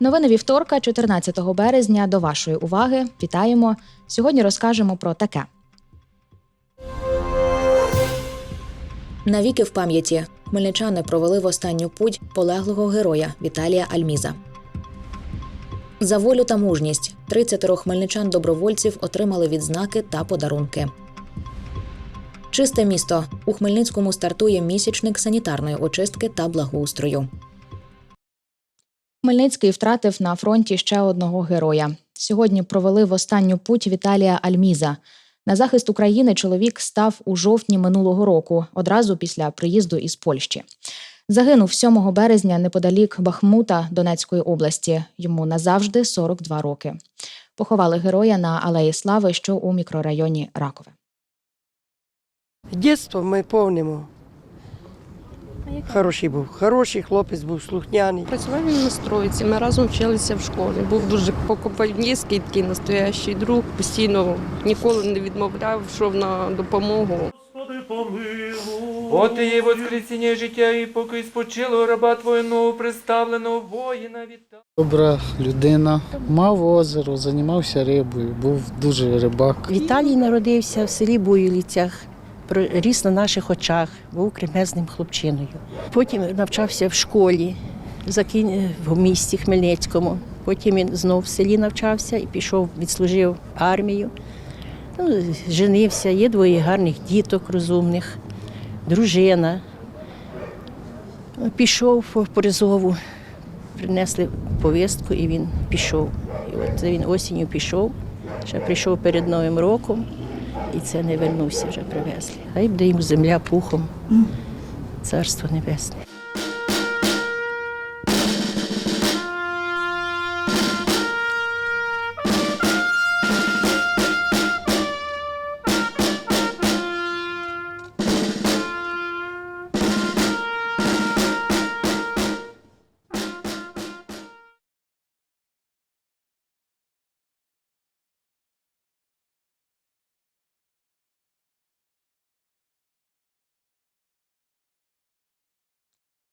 Новини вівторка, 14 березня. До вашої уваги. Вітаємо. Сьогодні розкажемо про таке. Навіки в пам'яті хмельничани провели в останню путь полеглого героя Віталія Альміза. За волю та мужність 30 хмельничан добровольців отримали відзнаки та подарунки. Чисте місто у Хмельницькому стартує місячник санітарної очистки та благоустрою. Хмельницький втратив на фронті ще одного героя. Сьогодні провели в останню путь Віталія Альміза. На захист України чоловік став у жовтні минулого року, одразу після приїзду із Польщі. Загинув 7 березня неподалік Бахмута Донецької області. Йому назавжди 42 роки. Поховали героя на Алеї Слави, що у мікрорайоні Ракове. Дітство ми помнимо. Хороший був, хороший хлопець був, слухняний. Працював він на стройці, ми разом вчилися в школі. Був дуже покупальницький, такий настоящий друг. Постійно ніколи не відмовляв, йшов на допомогу. От і є воскресіння життя, і поки спочило раба твоєного представленого воїна віта. Добра людина, мав озеро, займався рибою, був дуже рибак. Віталій народився в селі Буйлицях, ріс на наших очах, був кремезним хлопчиною. Потім навчався в школі закін- в місті Хмельницькому. Потім він знов в селі навчався і пішов, відслужив армію. Ну, женився, є двоє гарних діток розумних, дружина. Пішов по призову, принесли повістку і він пішов. І от він осінню пішов, ще прийшов перед Новим роком і це не вернувся, вже привезли. Хай буде їм земля пухом, царство небесне.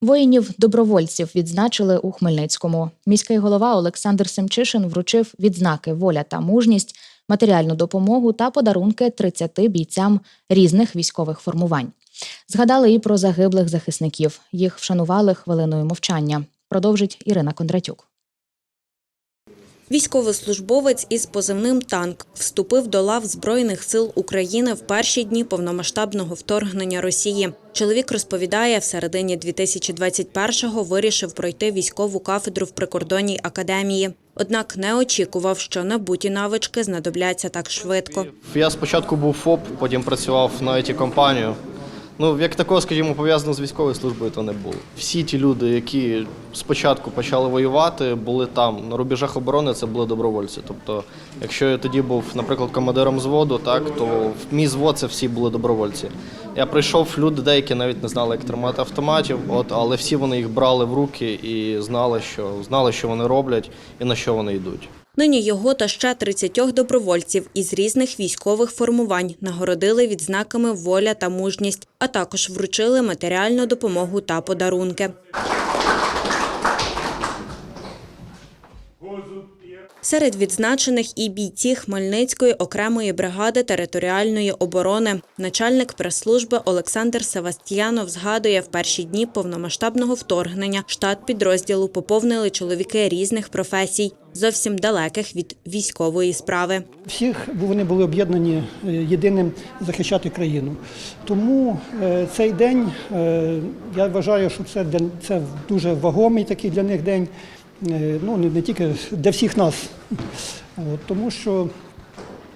Воїнів-добровольців відзначили у Хмельницькому. Міський голова Олександр Семчишин вручив відзнаки воля та мужність, матеріальну допомогу та подарунки 30 бійцям різних військових формувань. Згадали і про загиблих захисників. Їх вшанували хвилиною мовчання. Продовжить Ірина Кондратюк. Військовослужбовець із позивним «Танк» вступив до лав Збройних сил України в перші дні повномасштабного вторгнення Росії. Чоловік розповідає, в середині 2021-го вирішив пройти військову кафедру в прикордонній академії. Однак не очікував, що набуті навички знадобляться так швидко. Я спочатку був ФОП, потім працював на it компанію Ну, як такого, скажімо, пов'язано з військовою службою, то не було. Всі ті люди, які спочатку почали воювати, були там на рубежах оборони, це були добровольці. Тобто, якщо я тоді був, наприклад, командиром зводу, так то в мій звод це всі були добровольці. Я прийшов, люди деякі навіть не знали, як тримати автоматів, от, але всі вони їх брали в руки і знали, що знали, що вони роблять і на що вони йдуть. Нині його та ще 30 добровольців із різних військових формувань нагородили відзнаками воля та мужність, а також вручили матеріальну допомогу та подарунки. Серед відзначених і бійці Хмельницької окремої бригади територіальної оборони. Начальник прес-служби Олександр Севастьянов згадує, в перші дні повномасштабного вторгнення штат підрозділу поповнили чоловіки різних професій, зовсім далеких від військової справи. Всіх вони були об'єднані е, єдиним захищати країну. Тому е, цей день е, я вважаю, що це це дуже вагомий такий для них день. Е, Ну не, не тільки для всіх нас, От, тому що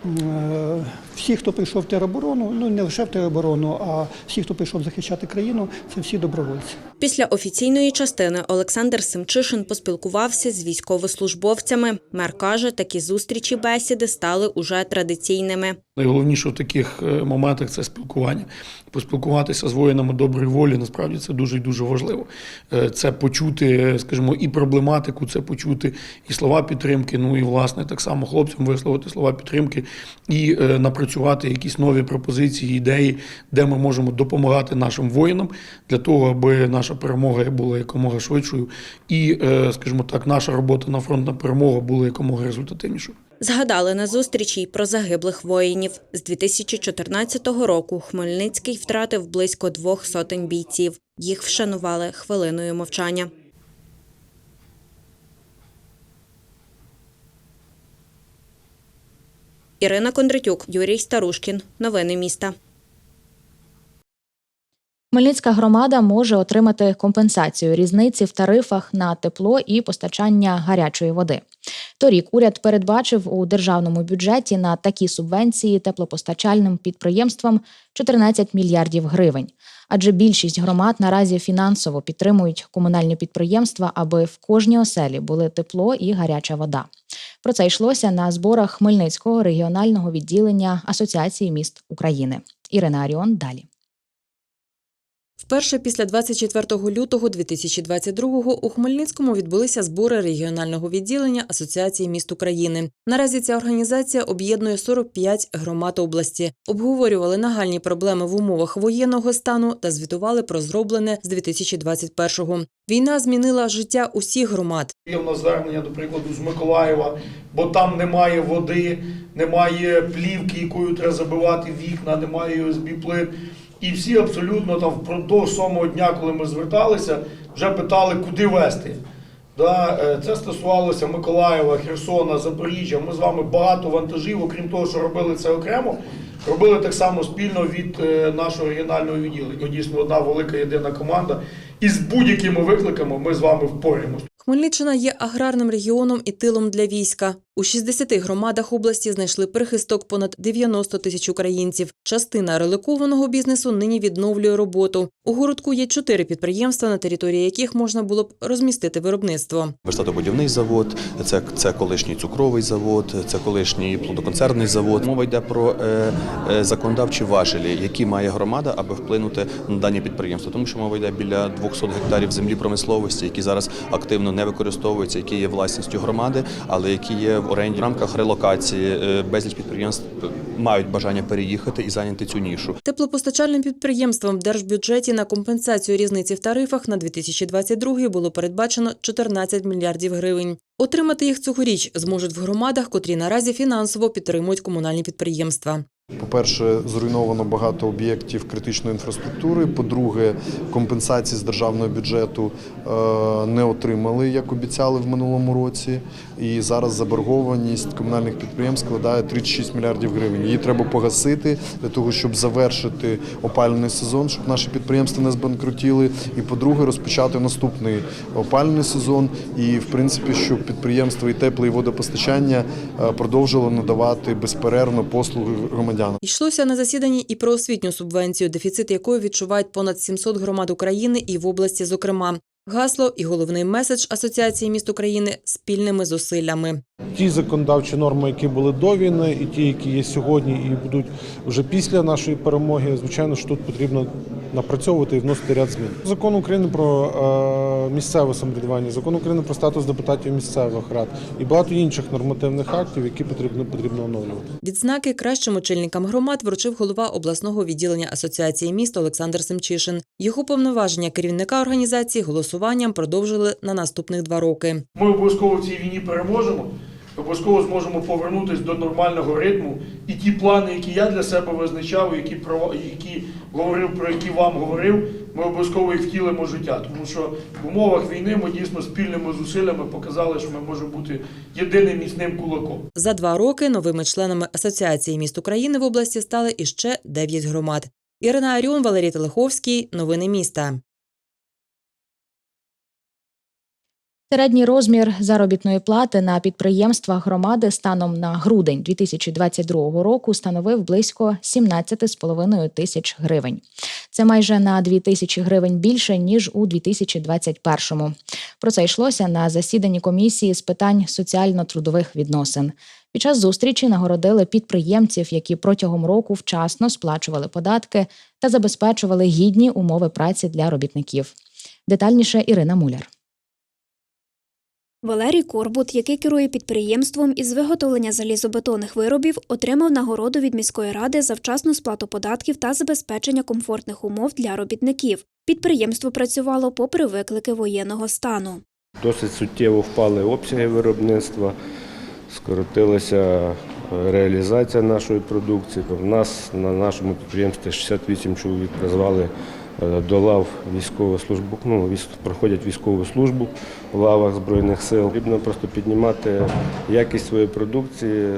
е, всі, хто прийшов в тероборону, ну не лише в тероборону, а всі, хто прийшов захищати країну, це всі добровольці. Після офіційної частини Олександр Семчишин поспілкувався з військовослужбовцями. Мер каже, такі зустрічі бесіди стали уже традиційними. Найголовніше в таких е, моментах це спілкування. Поспілкуватися з воїнами доброї волі насправді це дуже і дуже важливо. Е, Це почути, е, скажімо, і проблематику, це почути і слова підтримки. Ну і власне так само хлопцям висловити слова підтримки і е, напрацювати якісь нові пропозиції, ідеї, де ми можемо допомагати нашим воїнам для того, аби наша перемога була якомога швидшою, і, е, скажімо так, наша робота на фронт на перемогу була якомога результативнішою. Згадали на зустрічі й про загиблих воїнів. З 2014 року Хмельницький втратив близько двох сотень бійців. Їх вшанували хвилиною мовчання. Ірина Кондратюк, Юрій Старушкін. Новини міста. Хмельницька громада може отримати компенсацію різниці в тарифах на тепло і постачання гарячої води. Торік уряд передбачив у державному бюджеті на такі субвенції теплопостачальним підприємствам 14 мільярдів гривень. Адже більшість громад наразі фінансово підтримують комунальні підприємства, аби в кожній оселі були тепло і гаряча вода. Про це йшлося на зборах Хмельницького регіонального відділення Асоціації міст України. Ірина Аріон далі. Вперше після 24 лютого 2022-го у Хмельницькому відбулися збори регіонального відділення Асоціації міст України. Наразі ця організація об'єднує 45 громад області. Обговорювали нагальні проблеми в умовах воєнного стану та звітували про зроблене з 2021-го. Війна змінила життя усіх громад. Є в нас звернення, до прикладу, з Миколаєва, бо там немає води, немає плівки, якою треба забивати вікна, немає USB плит. І всі абсолютно там впродовж самого дня, коли ми зверталися, вже питали, куди вести. Да, е, це стосувалося Миколаєва, Херсона, Запоріжжя. Ми з вами багато вантажів, окрім того, що робили це окремо, робили так само спільно від е, нашого регіонального відділення. Дійсно, одна велика єдина команда. І з будь-якими викликами ми з вами впораємося. Хмельниччина є аграрним регіоном і тилом для війська. У 60 громадах області знайшли прихисток понад 90 тисяч українців. Частина реликованого бізнесу нині відновлює роботу. У городку є чотири підприємства, на території яких можна було б розмістити виробництво. Верстатобудівний завод, це, це колишній цукровий завод, це колишній плодоконцерний завод. Мова йде про е, е, законодавчі важелі, які має громада, аби вплинути на дані підприємства. Тому що мова йде біля 200 гектарів землі промисловості, які зараз активно не використовуються, які є власністю громади, але які є в оренді в рамках релокації. Е, безліч підприємств мають бажання переїхати і зайняти цю нішу. Теплопостачальним підприємствам в держбюджеті на компенсацію різниці в тарифах на 2022 було передбачено 14 мільярдів гривень. Отримати їх цьогоріч зможуть в громадах, котрі наразі фінансово підтримують комунальні підприємства. По-перше, зруйновано багато об'єктів критичної інфраструктури. По-друге, компенсації з державного бюджету е, не отримали, як обіцяли в минулому році. І зараз заборгованість комунальних підприємств складає 36 мільярдів гривень. Її треба погасити для того, щоб завершити опалювальний сезон, щоб наші підприємства не збанкрутіли. І по-друге, розпочати наступний опалювальний сезон. І, в принципі, щоб підприємства і тепле, і водопостачання е, продовжило надавати безперервно послуги громадянам. Йшлося на засіданні і про освітню субвенцію, дефіцит якої відчувають понад 700 громад України і в області, зокрема. Гасло і головний меседж Асоціації міст України спільними зусиллями. Ті законодавчі норми, які були до війни, і ті, які є сьогодні, і будуть вже після нашої перемоги, звичайно, що тут потрібно напрацьовувати і вносити ряд змін. Закон України про е, місцеве самоврядування, закон України про статус депутатів місцевих рад і багато інших нормативних актів, які потрібно потрібно оновлювати. Відзнаки кращим очільникам громад вручив голова обласного відділення Асоціації міст Олександр Семчишин. Його повноваження керівника організації голосуванням продовжили на наступних два роки. Ми обов'язково в цій війні переможемо. Обов'язково зможемо повернутися до нормального ритму. І ті плани, які я для себе визначав, які про які говорив, про які вам говорив, ми обов'язково їх втілимо життя. Тому що в умовах війни ми дійсно спільними зусиллями показали, що ми можемо бути єдиним міцним кулаком. За два роки новими членами Асоціації міст України в області стали іще дев'ять громад. Ірина Аріон, Валерій Телеховський. Новини міста. Середній розмір заробітної плати на підприємствах громади станом на грудень 2022 року становив близько 17,5 тисяч гривень. Це майже на 2 тисячі гривень більше ніж у 2021-му. Про це йшлося на засіданні комісії з питань соціально-трудових відносин. Під час зустрічі нагородили підприємців, які протягом року вчасно сплачували податки та забезпечували гідні умови праці для робітників. Детальніше Ірина Муляр. Валерій Корбут, який керує підприємством із виготовлення залізобетонних виробів, отримав нагороду від міської ради за вчасну сплату податків та забезпечення комфортних умов для робітників. Підприємство працювало попри виклики воєнного стану. Досить суттєво впали обсяги виробництва, скоротилася е, реалізація нашої продукції. У нас на нашому підприємстві 68 чоловік призвали до лав військову службу, ну, проходять військову службу в лавах Збройних сил. Потрібно просто піднімати якість своєї продукції, е,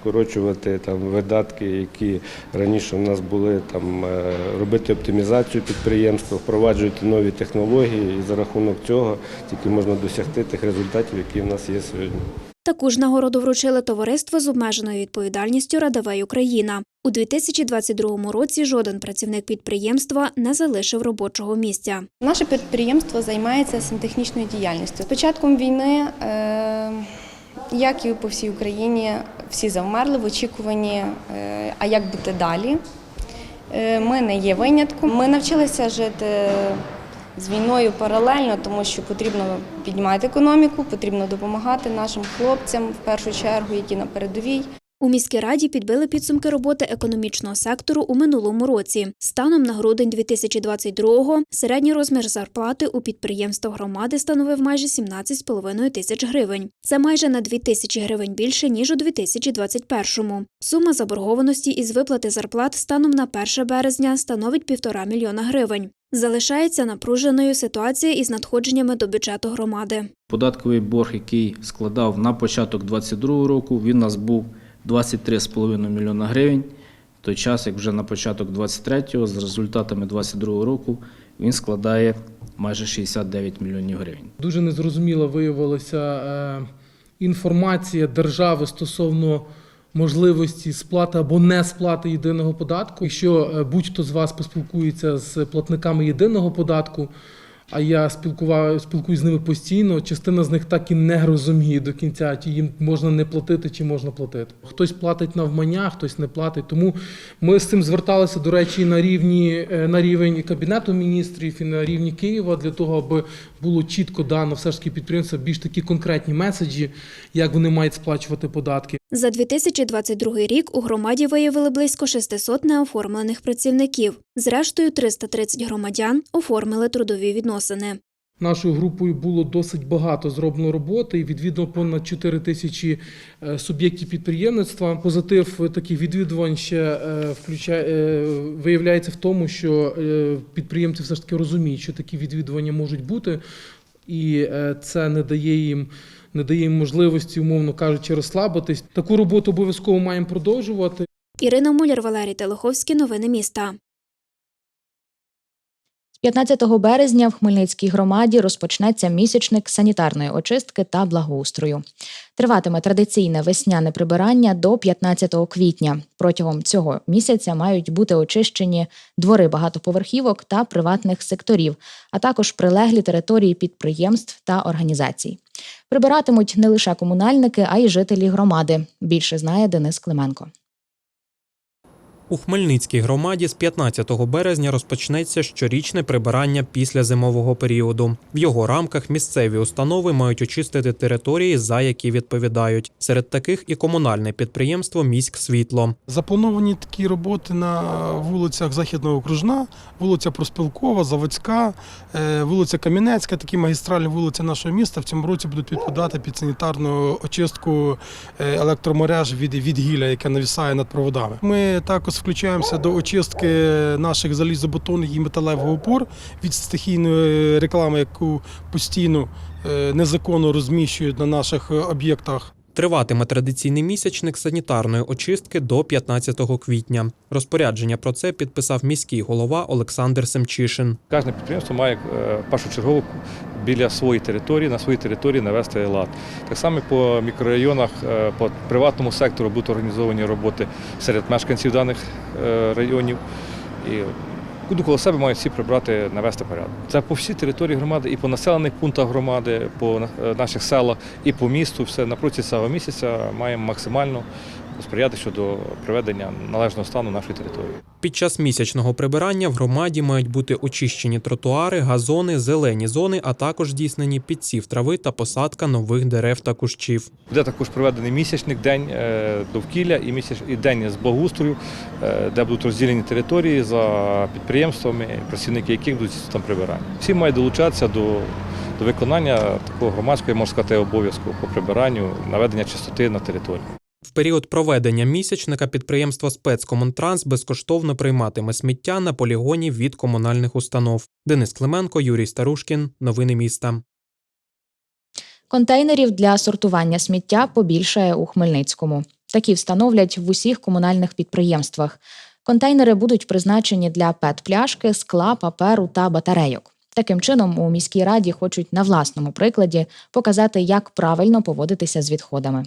скорочувати там видатки, які раніше у нас були, там, е, робити оптимізацію підприємства, впроваджувати нові технології, і за рахунок цього тільки можна досягти тих результатів, які в нас є сьогодні. Таку ж нагороду вручили товариство з обмеженою відповідальністю Радавей Україна. У 2022 році жоден працівник підприємства не залишив робочого місця. Наше підприємство займається сантехнічною діяльністю. З початком війни, е, як і по всій Україні, всі завмерли в очікуванні, е, а як бути далі. Е, Ми не є винятком. Ми навчилися жити з війною паралельно, тому що потрібно піднімати економіку, потрібно допомагати нашим хлопцям в першу чергу, які на передовій. У міській раді підбили підсумки роботи економічного сектору у минулому році. Станом на грудень 2022-го середній розмір зарплати у підприємствах громади становив майже 17,5 тисяч гривень. Це майже на 2 тисячі гривень більше ніж у 2021-му. Сума заборгованості із виплати зарплат станом на 1 березня становить півтора мільйона гривень. Залишається напруженою ситуація із надходженнями до бюджету громади. Податковий борг, який складав на початок 2022 року, він у нас був 23,5 мільйона гривень. В той час, як вже на початок 2023 з результатами 2022 року, він складає майже 69 мільйонів гривень. Дуже незрозуміла виявилася е, інформація держави стосовно можливості сплати або не сплати єдиного податку. Якщо е, будь-хто з вас поспілкується з платниками єдиного податку, а я спілкуваю, спілкуюсь з ними постійно, частина з них так і не розуміє до кінця, чи їм можна не платити, чи можна платити. Хтось платить навмання, хтось не платить. Тому ми з цим зверталися, до речі, на рівні е, на рівень Кабінету міністрів і на рівні Києва для того, аби було чітко дано все ж таки підприємства більш такі конкретні меседжі, як вони мають сплачувати податки. За 2022 рік у громаді виявили близько 600 неоформлених працівників. Зрештою, 330 громадян оформили трудові відносини. Нашою групою було досить багато зроблено роботи і відвідано понад 4 тисячі е, суб'єктів підприємництва. Позитив таких відвідувань ще е, включає, е, виявляється в тому, що підприємці все ж таки розуміють, що такі відвідування можуть бути, і це не дає їм. Не дає їм можливості, умовно кажучи, розслабитись. Таку роботу обов'язково маємо продовжувати. Ірина Муляр, Валерій Телеховський. Новини міста. 15 березня в Хмельницькій громаді розпочнеться місячник санітарної очистки та благоустрою. Триватиме традиційне весняне прибирання до 15 квітня. Протягом цього місяця мають бути очищені двори багатоповерхівок та приватних секторів, а також прилеглі території підприємств та організацій. Прибиратимуть не лише комунальники, а й жителі громади. Більше знає Денис Клименко. У Хмельницькій громаді з 15 березня розпочнеться щорічне прибирання після зимового періоду. В його рамках місцеві установи мають очистити території, за які відповідають. Серед таких і комунальне підприємство Міськ Світло. Заплановані такі роботи на вулицях Західного Окружна, вулиця Проспілкова, Заводська, е, вулиця Кам'янецька, такі магістральні вулиці нашого міста в цьому році будуть підпадати під санітарну очистку е, електромереж від, від гілля, яке навісає над проводами. Ми також включаємося до очистки наших залізобетонних і металевого опор від стихійної реклами, яку постійно е, незаконно розміщують на наших об'єктах. Триватиме традиційний місячник санітарної очистки до 15 квітня. Розпорядження про це підписав міський голова Олександр Семчишин. Кожне підприємство має е, першочергово біля своєї території, на своїй території навести лад. Так само по мікрорайонах, е, по приватному сектору будуть організовані роботи серед мешканців даних е, районів. І довкола себе мають всі прибрати, навести порядок. Це по всій території громади, і по населених пунктах громади, по е, наших селах, і по місту. Все на протязі цього місяця маємо максимально сприяти щодо приведення належного стану нашої території. Під час місячного прибирання в громаді мають бути очищені тротуари, газони, зелені зони, а також здійснені підсів трави та посадка нових дерев та кущів. Буде також проведений місячник день е, довкілля і місяч і день з благоустрою, е, де будуть розділені території за підприємствами, працівники яких будуть там прибирання. Всі мають долучатися до, до виконання такого громадського, можна сказати, обов'язку по прибиранню, наведення чистоти на території. В період проведення місячника підприємство спецкомунтранс безкоштовно прийматиме сміття на полігоні від комунальних установ. Денис Клименко, Юрій Старушкін. Новини міста. Контейнерів для сортування сміття побільшає у Хмельницькому. Такі встановлять в усіх комунальних підприємствах. Контейнери будуть призначені для пет-пляшки, скла, паперу та батарейок. Таким чином, у міській раді хочуть на власному прикладі показати, як правильно поводитися з відходами.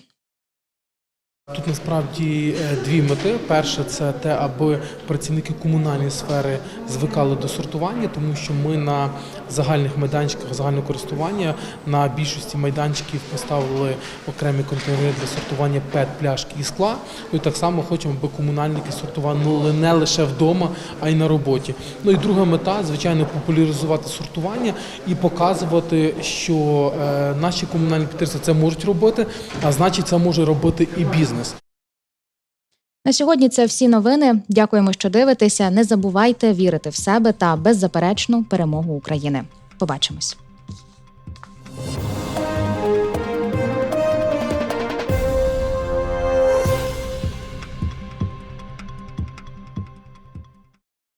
Тут насправді е, дві мети. Перше це те, аби працівники комунальної сфери звикали до сортування, тому що ми на загальних майданчиках загального користування на більшості майданчиків поставили окремі контейнери для сортування ПЕТ, пляшки і скла. Ну і так само хочемо, аби комунальники сортували не лише вдома, а й на роботі. Ну і друга мета, звичайно, популяризувати сортування і показувати, що е, наші комунальні підприємства це можуть робити, а значить, це може робити і бізнес. На сьогодні це всі новини. Дякуємо, що дивитеся. Не забувайте вірити в себе та беззаперечну перемогу України. Побачимось.